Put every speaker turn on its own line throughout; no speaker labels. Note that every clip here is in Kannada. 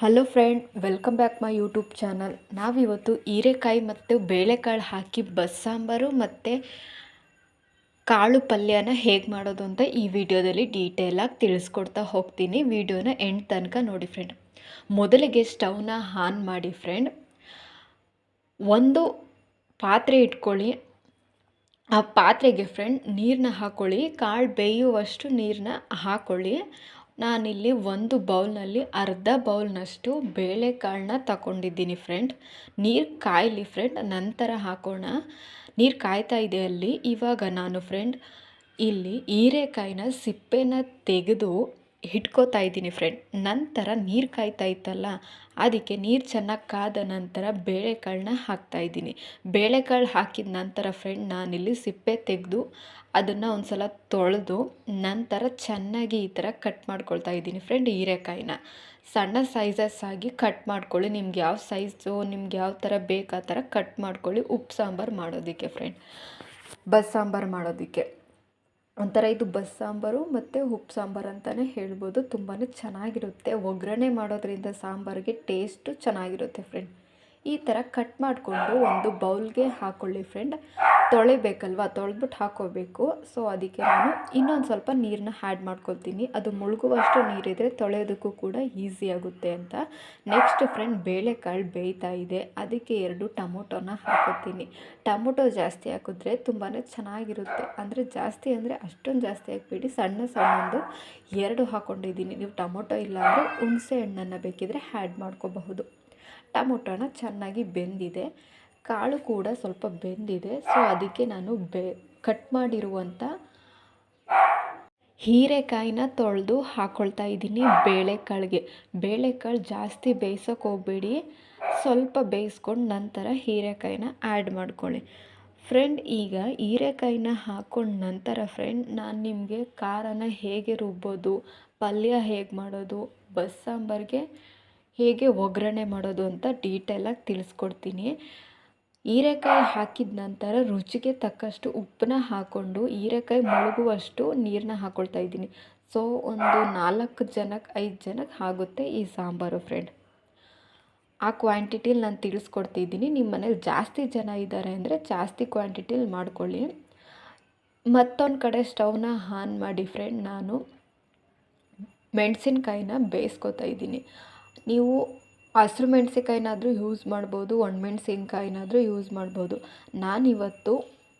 Hello friend welcome back my YouTube channel ನಾವಿವತ್ತು ಹೀರೆಕಾಯಿ ಮತ್ತು ಬೇಳೆಕಾಳು ಹಾಕಿ ಬಸ್ಸಾಂಬಾರು ಮತ್ತು ಕಾಳು ಪಲ್ಯನ ಹೇಗೆ ಮಾಡೋದು ಅಂತ ಈ ವಿಡಿಯೋದಲ್ಲಿ ಡೀಟೇಲಾಗಿ ತಿಳಿಸ್ಕೊಡ್ತಾ ಹೋಗ್ತೀನಿ. ವಿಡಿಯೋನ ಎಂಡ್ ತನಕ ನೋಡಿ ಫ್ರೆಂಡ್ ಮೊದಲಿಗೆ ಸ್ಟವ್ನ ಆನ್ ಮಾಡಿ ಫ್ರೆಂಡ್ ಒಂದು ಪಾತ್ರೆ ಇಟ್ಕೊಳ್ಳಿ. ಆ ಪಾತ್ರೆಗೆ ಫ್ರೆಂಡ್ ನೀರನ್ನ ಹಾಕ್ಕೊಳ್ಳಿ ಕಾಳು ಬೇಯುವಷ್ಟು ನೀರನ್ನ ಹಾಕ್ಕೊಳ್ಳಿ ನಾನಿಲ್ಲಿ ಒಂದು ಬೌಲ್ನಲ್ಲಿ ಅರ್ಧ ಬೌಲ್ನಷ್ಟು ಬೇಳೆಕಾಳನ್ನ ತಗೊಂಡಿದ್ದೀನಿ ಫ್ರೆಂಡ್. ನೀರು ಕಾಯಲಿ ಫ್ರೆಂಡ್, ನಂತರ ಹಾಕೋಣ. ನೀರು ಕಾಯ್ತಾ ಇದೆ ಅಲ್ಲಿ. ಇವಾಗ ನಾನು ಫ್ರೆಂಡ್, ಇಲ್ಲಿ ಹೀರೆಕಾಯಿನ ಸಿಪ್ಪೆನ ತೆಗೆದು ಇಟ್ಕೋತಾ ಇದ್ದೀನಿ ಫ್ರೆಂಡ್ ನಂತರ ನೀರು ಕಾಯ್ತಾ ಇತ್ತಲ್ಲ, ಅದಕ್ಕೆ ನೀರು ಚೆನ್ನಾಗಿ ಕಾದ ನಂತರ ಬೇಳೆಕಾಳನ್ನ ಹಾಕ್ತಾಯಿದ್ದೀನಿ ಬೇಳೆಕಾಳು ಹಾಕಿದ ನಂತರ ಫ್ರೆಂಡ್ ನಾನಿಲ್ಲಿ ಸಿಪ್ಪೆ ತೆಗೆದು ಅದನ್ನು ಒಂದು ಸಲ ತೊಳೆದು ನಂತರ ಚೆನ್ನಾಗಿ ಈ ಥರ ಕಟ್ ಮಾಡ್ಕೊಳ್ತಾ ಇದ್ದೀನಿ ಫ್ರೆಂಡ್ ಹೀರೆಕಾಯಿನ. ಸಣ್ಣ ಸೈಜಸ್ ಆಗಿ ಕಟ್ ಮಾಡ್ಕೊಳ್ಳಿ, ನಿಮ್ಗೆ ಯಾವ ಸೈಜು ನಿಮ್ಗೆ ಯಾವ ಥರ ಬೇಕಾ ಥರ ಕಟ್ ಮಾಡ್ಕೊಳ್ಳಿ ಉಪ್ಪು ಸಾಂಬಾರು ಮಾಡೋದಕ್ಕೆ ಫ್ರೆಂಡ್ ಬಸ್ ಸಾಂಬಾರು ಮಾಡೋದಕ್ಕೆ. ಒಂಥರ ಇದು ಬಸ್ ಸಾಂಬಾರು ಮತ್ತು ಉಪ್ಪು ಸಾಂಬಾರು ಅಂತಲೇ ಹೇಳ್ಬೋದು. ತುಂಬಾ ಚೆನ್ನಾಗಿರುತ್ತೆ. ಒಗ್ಗರಣೆ ಮಾಡೋದ್ರಿಂದ ಸಾಂಬಾರಿಗೆ ಟೇಸ್ಟು ಚೆನ್ನಾಗಿರುತ್ತೆ ಫ್ರೆಂಡ್ ಈ ಥರ ಕಟ್ ಮಾಡಿಕೊಂಡು ಒಂದು ಬೌಲ್ಗೆ ಹಾಕ್ಕೊಳ್ಳಿ ಫ್ರೆಂಡ್ ತೊಳಿಬೇಕಲ್ವ? ತೊಳೆದ್ಬಿಟ್ಟು ಹಾಕ್ಕೋಬೇಕು ಸೊ ಅದಕ್ಕೆ ನಾನು ಇನ್ನೊಂದು ಸ್ವಲ್ಪ ನೀರನ್ನ ಹ್ಯಾಡ್ ಮಾಡ್ಕೊಳ್ತೀನಿ. ಅದು ಮುಳುಗುವಷ್ಟು ನೀರಿದ್ರೆ ತೊಳೆಯೋದಕ್ಕೂ ಕೂಡ ಈಸಿ ಆಗುತ್ತೆ ಅಂತ. ನೆಕ್ಸ್ಟ್ ಫ್ರೆಂಡ್ ಬೇಳೆಕಾಳು ಬೇಯ್ತಾ ಇದೆ. ಅದಕ್ಕೆ ಎರಡು ಟೊಮೊಟೊನ ಹಾಕೋತೀನಿ. ಟೊಮೊಟೊ ಜಾಸ್ತಿ ಹಾಕಿದ್ರೆ ತುಂಬಾ ಚೆನ್ನಾಗಿರುತ್ತೆ. ಅಂದರೆ ಜಾಸ್ತಿ ಅಂದರೆ ಅಷ್ಟೊಂದು ಜಾಸ್ತಿ ಹಾಕಬೇಡಿ. ಸಣ್ಣ ಸಣ್ಣದು ಎರಡು ಹಾಕ್ಕೊಂಡಿದ್ದೀನಿ ನೀವು ಟೊಮೊಟೊ ಇಲ್ಲ ಅಂದರೆ ಹುಣಸೆ ಹಣ್ಣನ್ನು ಬೇಕಿದ್ರೆ ಆ್ಯಡ್ ಮಾಡ್ಕೋಬಹುದು. ಟೊಮೊಟೊನ ಚೆನ್ನಾಗಿ ಬೆಂದಿದೆ. ಕಾಳು ಕೂಡ ಸ್ವಲ್ಪ ಬೆಂದಿದೆ. ಸೊ ಅದಕ್ಕೆ ನಾನು ಬೆ ಕಟ್ ಮಾಡಿರುವಂಥ ಹೀರೆಕಾಯಿನ ತೊಳೆದು ಹಾಕ್ಕೊಳ್ತಾ ಇದ್ದೀನಿ ಬೇಳೆಕಾಳಿಗೆ. ಬೇಳೆಕಾಳು ಜಾಸ್ತಿ ಬೇಯಿಸೋಕೆ ಹೋಗಬೇಡಿ. ಸ್ವಲ್ಪ ಬೇಯಿಸ್ಕೊಂಡು ನಂತರ ಹೀರೆಕಾಯಿನ ಆ್ಯಡ್ ಮಾಡ್ಕೊಳ್ಳಿ. ಫ್ರೆಂಡ್ ಈಗ ಹೀರೆಕಾಯಿನ ಹಾಕ್ಕೊಂಡು ನಂತರ ಫ್ರೆಂಡ್ ನಾನು ನಿಮಗೆ ಖಾರನ ಹೇಗೆ ರುಬ್ಬೋದು, ಪಲ್ಯ ಹೇಗೆ ಮಾಡೋದು ಬಸ್ ಸಾಂಬಾರಿಗೆ ಹೇಗೆ ಒಗ್ಗರಣೆ ಮಾಡೋದು ಅಂತ ಡೀಟೇಲಾಗಿ ತಿಳಿಸ್ಕೊಡ್ತೀನಿ. ಹೀರೆಕಾಯಿ ಹಾಕಿದ ನಂತರ ರುಚಿಗೆ ತಕ್ಕಷ್ಟು ಉಪ್ಪನ್ನ ಹಾಕ್ಕೊಂಡು ಹೀರೆಕಾಯಿ ಮುಳುಗುವಷ್ಟು ನೀರನ್ನ ಹಾಕ್ಕೊಳ್ತಾ ಇದ್ದೀನಿ. ಸೊ ಒಂದು ನಾಲ್ಕು ಜನಕ್ಕೆ ಐದು ಜನಕ್ಕೆ ಆಗುತ್ತೆ ಈ ಸಾಂಬಾರು ಫ್ರೆಂಡ್ ಆ ಕ್ವಾಂಟಿಟಿಲಿ ನಾನು ತಿಳಿಸ್ಕೊಡ್ತಿದ್ದೀನಿ ನಿಮ್ಮ ಮನೇಲಿ ಜಾಸ್ತಿ ಜನ ಇದ್ದಾರೆ ಅಂದರೆ ಜಾಸ್ತಿ ಕ್ವಾಂಟಿಟಿಲಿ ಮಾಡ್ಕೊಳ್ಳಿ. ಮತ್ತೊಂದು ಕಡೆ ಸ್ಟವ್ನ ಆನ್ ಮಾಡಿ ಫ್ರೆಂಡ್ ನಾನು ಮೆಣಸಿನ್ಕಾಯಿನ ಬೇಯಿಸ್ಕೊತಾ ಇದ್ದೀನಿ. ನೀವು ಹಸ್ರು ಮೆಣಸಿನ್ಕಾಯಿನಾದ್ರೂ ಯೂಸ್ ಮಾಡ್ಬೋದು ಒಣಮೆಣ್ಸಿನ್ಕಾಯಿನಾದ್ರೂ ಯೂಸ್ ಮಾಡ್ಬೋದು. ನಾನಿವತ್ತು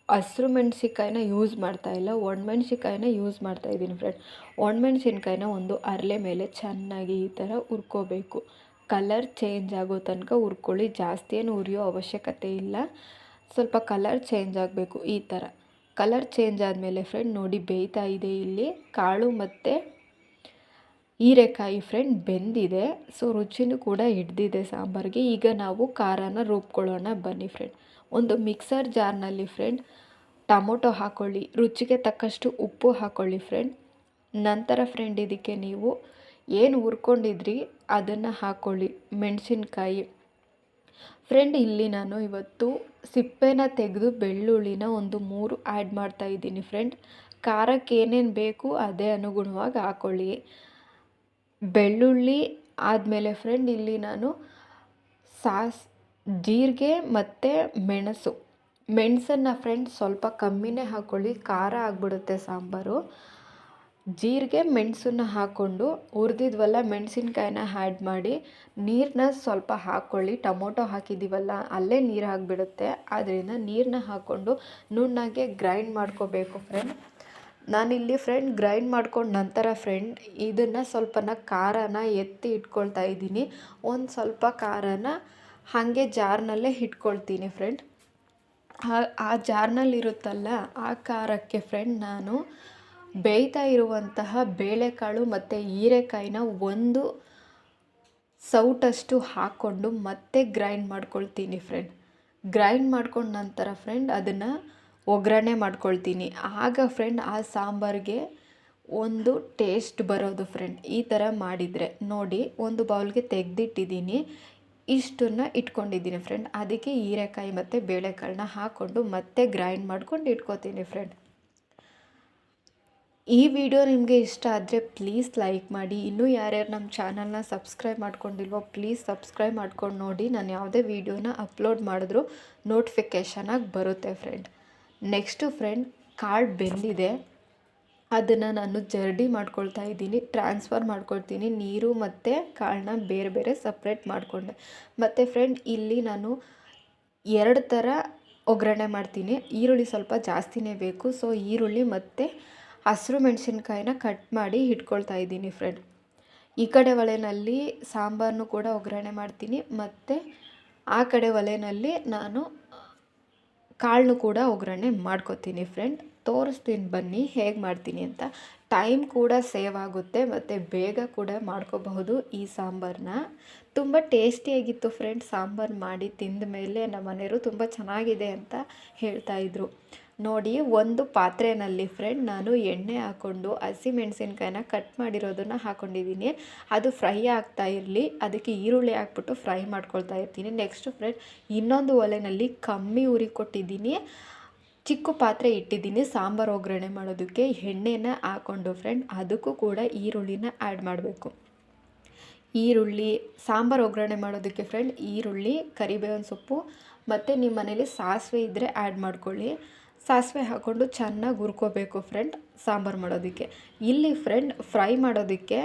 ಹಸಿರು ಮೆಣಸಿನ್ಕಾಯಿನ ಯೂಸ್ ಮಾಡ್ತಾಯಿಲ್ಲ ಒಣಮೆಣ್ಸಿನ್ಕಾಯಿನ ಯೂಸ್ ಮಾಡ್ತಾಯಿದ್ದೀನಿ ಫ್ರೆಂಡ್ ಒಣಮೆಣ್ಸಿನ್ಕಾಯಿನ ಒಂದು ಅರಳೆ ಮೇಲೆ ಚೆನ್ನಾಗಿ ಈ ಥರ ಹುರ್ಕೋಬೇಕು. ಕಲರ್ ಚೇಂಜ್ ಆಗೋ ತನಕ ಹುರ್ಕೊಳ್ಳಿ, ಜಾಸ್ತಿ ಏನು ಉರಿಯೋ ಅವಶ್ಯಕತೆ ಇಲ್ಲ. ಸ್ವಲ್ಪ ಕಲರ್ ಚೇಂಜ್ ಆಗಬೇಕು ಈ ಥರ ಕಲರ್ ಚೇಂಜ್ ಆದಮೇಲೆ ಫ್ರೆಂಡ್ ನೋಡಿ ಬೇಯ್ತಾ ಇದೆ ಇಲ್ಲಿ, ಕಾಳು ಮತ್ತು ಹೀರೆಕಾಯಿ ಫ್ರೆಂಡ್ ಬೆಂದಿದೆ. ಸೊ ರುಚಿನೂ ಕೂಡ ಹಿಡ್ದಿದೆ ಸಾಂಬಾರಿಗೆ. ಈಗ ನಾವು ಖಾರನ ರುಬ್ಕೊಳ್ಳೋಣ. ಬನ್ನಿ ಫ್ರೆಂಡ್ ಒಂದು ಮಿಕ್ಸರ್ ಜಾರ್ನಲ್ಲಿ ಫ್ರೆಂಡ್ ಟೊಮೊಟೊ ಹಾಕ್ಕೊಳ್ಳಿ ರುಚಿಗೆ ತಕ್ಕಷ್ಟು ಉಪ್ಪು ಹಾಕ್ಕೊಳ್ಳಿ ಫ್ರೆಂಡ್ ನಂತರ ಫ್ರೆಂಡ್ ಇದಕ್ಕೆ ನೀವು ಏನು ಹುರ್ಕೊಂಡಿದ್ರಿ, ಅದನ್ನು ಹಾಕ್ಕೊಳ್ಳಿ ಮೆಣಸಿನ್ಕಾಯಿ. ಫ್ರೆಂಡ್ ಇಲ್ಲಿ ನಾನು ಇವತ್ತು ಸಿಪ್ಪೆನ ತೆಗೆದು ಬೆಳ್ಳುಳ್ಳಿನ ಒಂದು ಮೂರು ಆ್ಯಡ್ ಮಾಡ್ತಾ ಇದ್ದೀನಿ ಫ್ರೆಂಡ್ ಖಾರಕ್ಕೆ ಏನೇನು ಬೇಕು, ಅದೇ ಅನುಗುಣವಾಗಿ ಹಾಕ್ಕೊಳ್ಳಿ ಬೆಳ್ಳುಳ್ಳಿ ಆದಮೇಲೆ ಫ್ರೆಂಡ್ ಇಲ್ಲಿ ನಾನು ಸಾಸ್, ಜೀರಿಗೆ ಮತ್ತು ಮೆಣಸು. ಮೆಣಸನ್ನು ಫ್ರೆಂಡ್ ಸ್ವಲ್ಪ ಕಮ್ಮಿನೇ ಹಾಕ್ಕೊಳ್ಳಿ ಖಾರ ಆಗಿಬಿಡುತ್ತೆ ಸಾಂಬಾರು. ಜೀರಿಗೆ ಮೆಣಸನ್ನ ಹಾಕ್ಕೊಂಡು ಹುರಿದಿದ್ವಲ್ಲ, ಮೆಣಸಿನ್ಕಾಯಿನ ಆ್ಯಡ್ ಮಾಡಿ ನೀರನ್ನ ಸ್ವಲ್ಪ ಹಾಕ್ಕೊಳ್ಳಿ ಟೊಮೊಟೊ ಹಾಕಿದ್ದೀವಲ್ಲ ಅಲ್ಲೇ ನೀರು ಆಗಿಬಿಡುತ್ತೆ. ಆದ್ದರಿಂದ ನೀರನ್ನ ಹಾಕ್ಕೊಂಡು ನುಣ್ಣಗೆ ಗ್ರೈಂಡ್ ಮಾಡ್ಕೋಬೇಕು ಫ್ರೆಂಡ್ ನಾನಿಲ್ಲಿ ಫ್ರೆಂಡ್ ಗ್ರೈಂಡ್ ಮಾಡ್ಕೊಂಡು ನಂತರ ಫ್ರೆಂಡ್ ಇದನ್ನು ಸ್ವಲ್ಪನ ಖಾರನ ಎತ್ತಿ ಇಟ್ಕೊಳ್ತಾ ಇದ್ದೀನಿ. ಒಂದು ಸ್ವಲ್ಪ ಖಾರನ ಹಾಗೆ ಜಾರ್ನಲ್ಲೇ ಇಟ್ಕೊಳ್ತೀನಿ ಫ್ರೆಂಡ್ ಆ ಜಾರ್ನಲ್ಲಿರುತ್ತಲ್ಲ ಆ ಖಾರಕ್ಕೆ ಫ್ರೆಂಡ್ ನಾನು ಬೇಯ್ತಾ ಇರುವಂತಹ ಬೇಳೆಕಾಳು ಮತ್ತು ಹೀರೆಕಾಯಿನ ಒಂದು ಸೌಟಷ್ಟು ಹಾಕ್ಕೊಂಡು ಮತ್ತೆ ಗ್ರೈಂಡ್ ಮಾಡ್ಕೊಳ್ತೀನಿ ಫ್ರೆಂಡ್ ಗ್ರೈಂಡ್ ಮಾಡ್ಕೊಂಡ ನಂತರ ಫ್ರೆಂಡ್ ಅದನ್ನು ಒಗ್ಗರಣೆ ಮಾಡ್ಕೊಳ್ತೀನಿ. ಆಗ ಫ್ರೆಂಡ್ ಆ ಸಾಂಬಾರಿಗೆ ಒಂದು ಟೇಸ್ಟ್ ಬರೋದು ಫ್ರೆಂಡ್ ಈ ಥರ ಮಾಡಿದರೆ. ನೋಡಿ, ಒಂದು ಬೌಲ್ಗೆ ತೆಗೆದಿಟ್ಟಿದ್ದೀನಿ. ಇಷ್ಟನ್ನು ಇಟ್ಕೊಂಡಿದ್ದೀನಿ ಫ್ರೆಂಡ್ ಅದಕ್ಕೆ ಹೀರೆಕಾಯಿ ಮತ್ತು ಬೇಳೆಕಾಳನ್ನ ಹಾಕ್ಕೊಂಡು ಮತ್ತೆ ಗ್ರೈಂಡ್ ಮಾಡ್ಕೊಂಡು ಇಟ್ಕೊತೀನಿ ಫ್ರೆಂಡ್ ಈ ವಿಡಿಯೋ ನಿಮಗೆ ಇಷ್ಟ ಆದರೆ ಪ್ಲೀಸ್ ಲೈಕ್ ಮಾಡಿ. ಇನ್ನೂ ಯಾರ್ಯಾರು ನಮ್ಮ ಚಾನಲ್ನ ಸಬ್ಸ್ಕ್ರೈಬ್ ಮಾಡ್ಕೊಂಡಿಲ್ವೋ ಪ್ಲೀಸ್ ಸಬ್ಸ್ಕ್ರೈಬ್ ಮಾಡ್ಕೊಂಡು ನೋಡಿ. ನಾನು ಯಾವುದೇ ವೀಡಿಯೋನ ಅಪ್ಲೋಡ್ ಮಾಡಿದ್ರೂ ನೋಟಿಫಿಕೇಷನಾಗಿ ಬರುತ್ತೆ ಫ್ರೆಂಡ್ ನೆಕ್ಸ್ಟು ಫ್ರೆಂಡ್ ಕಾಳು ಬೆಂದಿದೆ. ಅದನ್ನು ನಾನು ಜರ್ಡಿ ಮಾಡ್ಕೊಳ್ತಾ ಇದ್ದೀನಿ, ಟ್ರಾನ್ಸ್ಫರ್ ಮಾಡ್ಕೊಳ್ತೀನಿ. ನೀರು ಮತ್ತು ಕಾಳನ್ನ ಬೇರೆ ಬೇರೆ ಸಪ್ರೇಟ್ ಮಾಡಿಕೊಂಡೆ. ಮತ್ತು ಫ್ರೆಂಡ್, ಇಲ್ಲಿ ನಾನು ಎರಡು ಥರ ಒಗ್ಗರಣೆ ಮಾಡ್ತೀನಿ. ಈರುಳ್ಳಿ ಸ್ವಲ್ಪ ಜಾಸ್ತಿನೇ ಬೇಕು. ಸೊ, ಈರುಳ್ಳಿ ಮತ್ತು ಹಸಿರು ಮೆಣಸಿನ್ಕಾಯಿನ ಕಟ್ ಮಾಡಿ ಇಟ್ಕೊಳ್ತಾ ಇದ್ದೀನಿ ಫ್ರೆಂಡ್. ಈ ಕಡೆ ಒಲೆಯಲ್ಲಿ ಸಾಂಬಾರನ್ನು ಕೂಡ ಒಗ್ಗರಣೆ ಮಾಡ್ತೀನಿ. ಮತ್ತು ಆ ಕಡೆ ಒಲೆಯಲ್ಲಿ ನಾನು ಕಾಳನ್ನು ಕೂಡ ಒಗ್ಗರಣೆ ಮಾಡ್ಕೋತೀನಿ ಫ್ರೆಂಡ್ ತೋರಿಸ್ತೀನಿ ಬನ್ನಿ ಹೇಗೆ ಮಾಡ್ತೀನಿ ಅಂತ. ಟೈಮ್ ಕೂಡ ಸೇವ್ ಆಗುತ್ತೆ ಮತ್ತು ಬೇಗ ಕೂಡ ಮಾಡ್ಕೋಬಹುದು ಈ ಸಾಂಬಾರನ್ನ ತುಂಬ ಟೇಸ್ಟಿಯಾಗಿತ್ತು ಫ್ರೆಂಡ್ ಸಾಂಬಾರು ಮಾಡಿ ತಿಂದ ಮೇಲೆ ನಮ್ಮ ಮನೆಯವರು ತುಂಬ ಚೆನ್ನಾಗಿದೆ ಅಂತ ಹೇಳ್ತಾಯಿದ್ರು ನೋಡಿ, ಒಂದು ಪಾತ್ರೆಯಲ್ಲಿ ಫ್ರೆಂಡ್ ನಾನು ಎಣ್ಣೆ ಹಾಕ್ಕೊಂಡು ಹಸಿಮೆಣಸಿನ್ಕಾಯಿನ ಕಟ್ ಮಾಡಿರೋದನ್ನು ಹಾಕ್ಕೊಂಡಿದ್ದೀನಿ ಅದು ಫ್ರೈ ಆಗ್ತಾ ಇರಲಿ. ಅದಕ್ಕೆ ಈರುಳ್ಳಿ ಹಾಕ್ಬಿಟ್ಟು ಫ್ರೈ ಮಾಡ್ಕೊಳ್ತಾ ಇರ್ತೀನಿ. ನೆಕ್ಸ್ಟ್ ಫ್ರೆಂಡ್ ಇನ್ನೊಂದು ಒಲೆಯಲ್ಲಿ ಕಮ್ಮಿ ಉರಿ ಕೊಟ್ಟಿದ್ದೀನಿ. ಚಿಕ್ಕ ಪಾತ್ರೆ ಇಟ್ಟಿದ್ದೀನಿ. ಸಾಂಬಾರು ಒಗ್ಗರಣೆ ಮಾಡೋದಕ್ಕೆ ಎಣ್ಣೆನ ಹಾಕ್ಕೊಂಡು ಫ್ರೆಂಡ್ ಅದಕ್ಕೂ ಕೂಡ ಈರುಳ್ಳಿನ ಆ್ಯಡ್ ಮಾಡಬೇಕು. ಈರುಳ್ಳಿ, ಸಾಂಬಾರು ಒಗ್ಗರಣೆ ಮಾಡೋದಕ್ಕೆ ಫ್ರೆಂಡ್ ಈರುಳ್ಳಿ, ಕರಿಬೇವಿನ ಸೊಪ್ಪು, ಮತ್ತು ನಿಮ್ಮ ಮನೇಲಿ ಸಾಸಿವೆ ಇದ್ದರೆ ಆ್ಯಡ್ ಮಾಡ್ಕೊಳ್ಳಿ. ಸಾಸಿವೆ ಹಾಕ್ಕೊಂಡು ಚೆನ್ನಾಗಿ ಹುರ್ಕೋಬೇಕು ಫ್ರೆಂಡ್ ಸಾಂಬಾರು ಮಾಡೋದಕ್ಕೆ. ಇಲ್ಲಿ ಫ್ರೆಂಡ್ ಫ್ರೈ ಮಾಡೋದಕ್ಕೆ,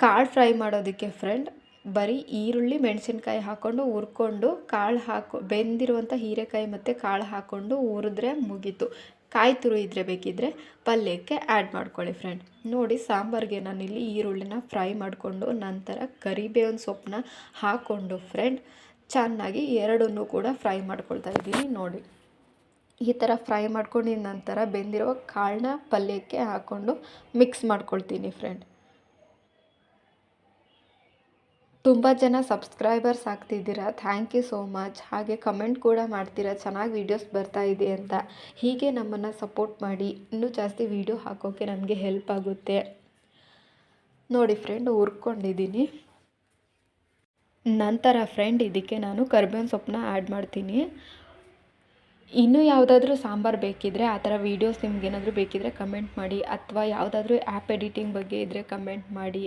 ಕಾಳು ಫ್ರೈ ಮಾಡೋದಕ್ಕೆ ಫ್ರೆಂಡ್ ಬರೀ ಈರುಳ್ಳಿ, ಮೆಣಸಿನ್ಕಾಯಿ ಹಾಕ್ಕೊಂಡು ಹುರ್ಕೊಂಡು ಕಾಳು ಹಾಕೋ ಬೆಂದಿರುವಂಥ ಹೀರೆಕಾಯಿ ಮತ್ತು ಕಾಳು ಹಾಕ್ಕೊಂಡು ಹುರಿದ್ರೆ ಮುಗೀತು. ಕಾಯಿ ತುರು ಇದ್ರೆ ಬೇಕಿದ್ದರೆ ಪಲ್ಯಕ್ಕೆ ಆ್ಯಡ್ ಮಾಡ್ಕೊಳ್ಳಿ ಫ್ರೆಂಡ್ ನೋಡಿ ಸಾಂಬಾರಿಗೆ ನಾನಿಲ್ಲಿ ಈರುಳ್ಳಿನ ಫ್ರೈ ಮಾಡಿಕೊಂಡು ನಂತರ ಕರಿಬೇವಿನ ಸೊಪ್ಪನ್ನ ಹಾಕ್ಕೊಂಡು ಫ್ರೆಂಡ್ ಚೆನ್ನಾಗಿ ಎರಡನ್ನೂ ಕೂಡ ಫ್ರೈ ಮಾಡ್ಕೊಳ್ತಾ ಇದ್ದೀನಿ ನೋಡಿ. ಈ ಥರ ಫ್ರೈ ಮಾಡ್ಕೊಂಡಿದ್ದ ನಂತರ ಬೆಂದಿರೋ ಕಾಳನ್ನ ಪಲ್ಯಕ್ಕೆ ಹಾಕ್ಕೊಂಡು ಮಿಕ್ಸ್ ಮಾಡ್ಕೊಳ್ತೀನಿ ಫ್ರೆಂಡ್ ತುಂಬ ಜನ ಸಬ್ಸ್ಕ್ರೈಬರ್ಸ್ ಆಗ್ತಿದ್ದೀರಾ? ಥ್ಯಾಂಕ್ ಯು ಸೋ ಮಚ್ ಹಾಗೆ ಕಮೆಂಟ್ ಕೂಡ ಮಾಡ್ತೀರಾ? ಚೆನ್ನಾಗಿ ವೀಡಿಯೋಸ್ ಬರ್ತಾ ಇದೆ ಅಂತ. ಹೀಗೆ ನಮ್ಮನ್ನು ಸಪೋರ್ಟ್ ಮಾಡಿ. ಇನ್ನೂ ಜಾಸ್ತಿ ವೀಡಿಯೋ ಹಾಕೋಕ್ಕೆ ನಮಗೆ ಹೆಲ್ಪ್ ಆಗುತ್ತೆ. ನೋಡಿ ಫ್ರೆಂಡ್ ಹುರ್ಕೊಂಡಿದ್ದೀನಿ. ನಂತರ ಫ್ರೆಂಡ್ ಇದಕ್ಕೆ ನಾನು ಕರ್ಬೇವಿನ ಸೊಪ್ಪನ್ನ ಆ್ಯಡ್ ಮಾಡ್ತೀನಿ. ಇನ್ನೂ ಯಾವುದಾದ್ರೂ ಸಾಂಬಾರು ಬೇಕಿದ್ದರೆ ಆ ಥರ ವೀಡಿಯೋಸ್ ನಿಮ್ಗೇನಾದರೂ ಬೇಕಿದ್ದರೆ ಕಮೆಂಟ್ ಮಾಡಿ ಅಥವಾ ಯಾವುದಾದ್ರೂ ಆ್ಯಪ್ ಎಡಿಟಿಂಗ್ ಬಗ್ಗೆ ಇದ್ದರೆ ಕಮೆಂಟ್ ಮಾಡಿ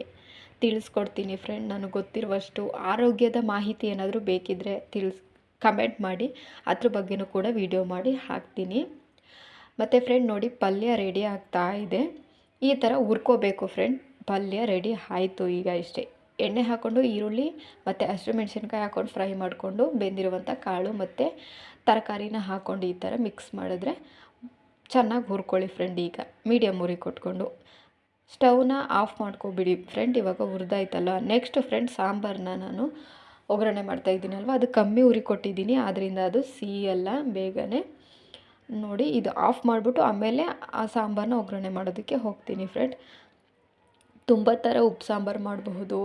ತಿಳಿಸ್ಕೊಡ್ತೀನಿ ಫ್ರೆಂಡ್. ನನಗೆ ಗೊತ್ತಿರುವಷ್ಟು ಆರೋಗ್ಯದ ಮಾಹಿತಿ ಏನಾದರೂ ಬೇಕಿದ್ದರೆ ತಿಳಿಸ್, ಕಮೆಂಟ್ ಮಾಡಿ. ಅದ್ರ ಬಗ್ಗೆಯೂ ಕೂಡ ವೀಡಿಯೋ ಮಾಡಿ ಹಾಕ್ತೀನಿ. ಮತ್ತು ಫ್ರೆಂಡ್ ನೋಡಿ ಪಲ್ಯ ರೆಡಿ ಆಗ್ತಾ ಇದೆ. ಈ ಥರ ಹುರ್ಕೋಬೇಕು ಫ್ರೆಂಡ್. ಪಲ್ಯ ರೆಡಿ ಆಯಿತು ಈಗ ಇಷ್ಟೇ. ಎಣ್ಣೆ ಹಾಕ್ಕೊಂಡು ಈರುಳ್ಳಿ ಮತ್ತು ಹಸಿರು ಮೆಣಸಿನ್ಕಾಯಿ ಹಾಕ್ಕೊಂಡು ಫ್ರೈ ಮಾಡಿಕೊಂಡು ಬೆಂದಿರುವಂಥ ಕಾಳು ಮತ್ತು ತರಕಾರಿನ ಹಾಕ್ಕೊಂಡು ಈ ಥರ ಮಿಕ್ಸ್ ಮಾಡಿದ್ರೆ ಚೆನ್ನಾಗಿ ಹುರ್ಕೊಳ್ಳಿ ಫ್ರೆಂಡ್ ಈಗ. ಮೀಡಿಯಮ್ ಉರಿ ಕೊಟ್ಕೊಂಡು. ಸ್ಟವ್ನ ಆಫ್ ಮಾಡ್ಕೊಬಿಡಿ ಫ್ರೆಂಡ್ ಇವಾಗ ಹುರಿದಾಯ್ತಲ್ಲ. ನೆಕ್ಸ್ಟ್ ಫ್ರೆಂಡ್ ಸಾಂಬಾರನ್ನ ನಾನು ಒಗ್ಗರಣೆ ಮಾಡ್ತಾ ಇದ್ದೀನಲ್ವ? ಅದು ಕಮ್ಮಿ ಉರಿ ಕೊಟ್ಟಿದ್ದೀನಿ. ಆದ್ದರಿಂದ ಅದು ಸಿಹಿಯಲ್ಲ ಬೇಗನೆ. ನೋಡಿ, ಇದು ಆಫ್ ಮಾಡಿಬಿಟ್ಟು ಆಮೇಲೆ ಆ ಸಾಂಬಾರನ್ನ ಒಗ್ಗರಣೆ ಮಾಡೋದಕ್ಕೆ ಹೋಗ್ತೀನಿ ಫ್ರೆಂಡ್ ತುಂಬ ಥರ ಉಪ್ಪು ಸಾಂಬಾರು ಮಾಡಬಹುದು.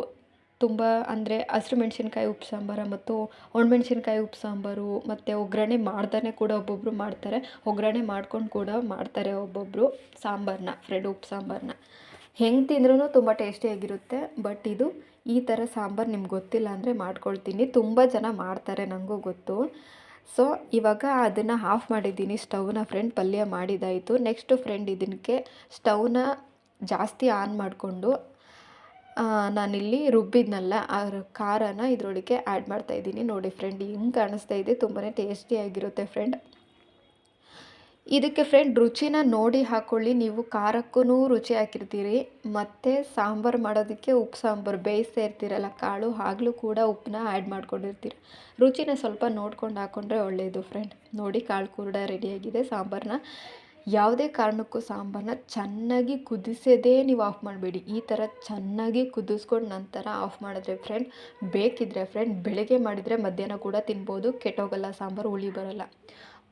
ತುಂಬ ಅಂದರೆ ಹಸಿರು ಮೆಣಸಿನ್ಕಾಯಿ ಉಪ್ಪು ಸಾಂಬಾರು ಮತ್ತು ಒಣಮೆಣ್ಸಿನ್ಕಾಯಿ ಉಪ್ಪು ಸಾಂಬಾರು ಮತ್ತು ಒಗ್ಗರಣೆ ಮಾಡ್ದೇ ಕೂಡ ಒಬ್ಬೊಬ್ಬರು ಮಾಡ್ತಾರೆ. ಒಗ್ಗರಣೆ ಮಾಡ್ಕೊಂಡು ಕೂಡ ಮಾಡ್ತಾರೆ ಒಬ್ಬೊಬ್ಬರು ಸಾಂಬಾರನ್ನ ಫ್ರೆಡ್ ಉಪ್ಪು ಸಾಂಬಾರನ್ನ ಹೆಂಗೆ ತಿಂದ್ರೂ ತುಂಬ ಟೇಸ್ಟಿಯಾಗಿರುತ್ತೆ ಬಟ್ ಇದು ಈ ಥರ ಸಾಂಬಾರು ನಿಮ್ಗೆ ಗೊತ್ತಿಲ್ಲ ಅಂದರೆ ಮಾಡ್ಕೊಳ್ತೀನಿ. ತುಂಬ ಜನ ಮಾಡ್ತಾರೆ ನನಗೂ ಗೊತ್ತು. ಸೊ, ಇವಾಗ ಅದನ್ನು ಆಫ್ ಮಾಡಿದ್ದೀನಿ. ಸ್ಟವ್ನ ಫ್ರೆಂಡ್ ಪಲ್ಯ ಮಾಡಿದಾಯಿತು ನೆಕ್ಸ್ಟು ಫ್ರೆಂಡ್ ಇದಕ್ಕೆ ಸ್ಟವ್ನ ಜಾಸ್ತಿ ಆನ್ ಮಾಡಿಕೊಂಡು ನಾನಿಲ್ಲಿ ರುಬ್ಬಿದ್ನಲ್ಲ, ಆ ಖಾರನ ಇದರೊಳಗೆ ಆ್ಯಡ್ ಮಾಡ್ತಾಯಿದ್ದೀನಿ ನೋಡಿ ಫ್ರೆಂಡ್ ಹಿಂಗೆ ಕಾಣಿಸ್ತಾ ಇದೆ. ತುಂಬಾ ಟೇಸ್ಟಿಯಾಗಿರುತ್ತೆ ಫ್ರೆಂಡ್ ಇದಕ್ಕೆ ಫ್ರೆಂಡ್ ರುಚಿನ ನೋಡಿ ಹಾಕ್ಕೊಳ್ಳಿ ನೀವು ಖಾರಕ್ಕೂ ರುಚಿ ಹಾಕಿರ್ತೀರಿ. ಮತ್ತು ಸಾಂಬಾರು ಮಾಡೋದಕ್ಕೆ ಉಪ್ಪು, ಸಾಂಬಾರು ಬೇಯಿಸ್ತಾ ಇರ್ತೀರಲ್ಲ, ಕಾಳು ಆಗಲೂ ಕೂಡ ಉಪ್ಪನ್ನ ಆ್ಯಡ್ ಮಾಡ್ಕೊಂಡಿರ್ತೀರಿ. ರುಚಿನ ಸ್ವಲ್ಪ ನೋಡ್ಕೊಂಡು ಹಾಕ್ಕೊಂಡ್ರೆ ಒಳ್ಳೆಯದು ಫ್ರೆಂಡ್ ನೋಡಿ ಕಾಳು ಕೂಡ ರೆಡಿಯಾಗಿದೆ ಸಾಂಬಾರನ್ನ ಯಾವುದೇ ಕಾರಣಕ್ಕೂ ಸಾಂಬಾರನ್ನ ಚೆನ್ನಾಗಿ ಕುದಿಸೋದೇ ನೀವು ಆಫ್ ಮಾಡಬೇಡಿ. ಈ ಥರ ಚೆನ್ನಾಗಿ ಕುದಿಸ್ಕೊಂಡು ನಂತರ ಆಫ್ ಮಾಡಿದ್ರೆ ಫ್ರೆಂಡ್ ಬೇಕಿದ್ದರೆ ಫ್ರೆಂಡ್ ಬೆಳಗ್ಗೆ ಮಾಡಿದರೆ ಮಧ್ಯಾಹ್ನ ಕೂಡ ತಿನ್ಬೋದು. ಕೆಟ್ಟೋಗಲ್ಲ ಸಾಂಬಾರು, ಹುಳಿ ಬರೋಲ್ಲ.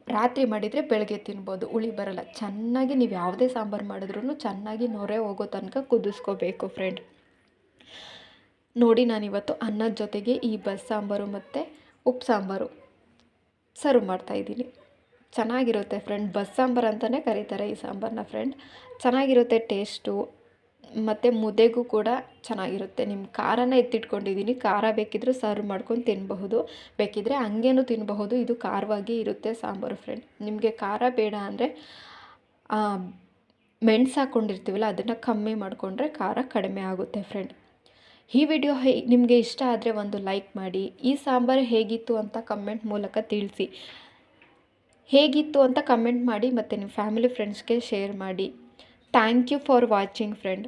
ರಾತ್ರಿ ಮಾಡಿದರೆ ಬೆಳಗ್ಗೆ ತಿನ್ಬೋದು, ಹುಳಿ ಬರೋಲ್ಲ. ಚೆನ್ನಾಗಿ ನೀವು ಯಾವುದೇ ಸಾಂಬಾರು ಮಾಡಿದ್ರೂ ಚೆನ್ನಾಗಿ ನೊರೆ ಹೋಗೋ ತನಕ ಕುದಿಸ್ಕೋಬೇಕು ಫ್ರೆಂಡ್ ನೋಡಿ ನಾನಿವತ್ತು ಅನ್ನದ ಜೊತೆಗೆ ಈ ಬಸ್ ಸಾಂಬಾರು ಮತ್ತು ಉಪ್ಪು ಸಾಂಬಾರು ಸರ್ವ್ ಮಾಡ್ತಾಯಿದ್ದೀನಿ ಚೆನ್ನಾಗಿರುತ್ತೆ ಫ್ರೆಂಡ್ ಬಸ್ ಸಾಂಬಾರು ಅಂತಲೇ ಕರೀತಾರೆ ಈ ಸಾಂಬಾರನ್ನ ಫ್ರೆಂಡ್ ಚೆನ್ನಾಗಿರುತ್ತೆ ಟೇಸ್ಟು ಮತ್ತು ಮುದ್ದೆಗೂ ಕೂಡ ಚೆನ್ನಾಗಿರುತ್ತೆ. ನಿಮ್ಮ ಖಾರನ ಎತ್ತಿಟ್ಕೊಂಡಿದ್ದೀನಿ ಖಾರ ಬೇಕಿದ್ರೂ ಸರ್ವ್ ಮಾಡ್ಕೊಂಡು ತಿನ್ನಬಹುದು ಬೇಕಿದ್ದರೆ ಹಂಗೇನು ತಿನ್ನಬಹುದು ಇದು ಖಾರವಾಗಿ ಇರುತ್ತೆ ಸಾಂಬಾರು ಫ್ರೆಂಡ್ ನಿಮಗೆ ಖಾರ ಬೇಡ ಅಂದರೆ ಮೆಣಸು ಹಾಕ್ಕೊಂಡಿರ್ತೀವಲ್ಲ ಅದನ್ನು ಕಮ್ಮಿ ಮಾಡಿಕೊಂಡ್ರೆ ಖಾರ ಕಡಿಮೆ ಆಗುತ್ತೆ ಫ್ರೆಂಡ್ ಈ ವಿಡಿಯೋ ಹೇ, ನಿಮಗೆ ಇಷ್ಟ ಆದರೆ ಒಂದು ಲೈಕ್ ಮಾಡಿ. ಈ ಸಾಂಬಾರು ಹೇಗಿತ್ತು ಅಂತ ಕಮೆಂಟ್ ಮೂಲಕ ತಿಳಿಸಿ. ಹೇಗಿತ್ತು ಅಂತ ಕಮೆಂಟ್ ಮಾಡಿ ಮತ್ತು ನಿಮ್ಮ ಫ್ಯಾಮಿಲಿ ಫ್ರೆಂಡ್ಸ್ಗೆ ಶೇರ್ ಮಾಡಿ. Thank you for watching friend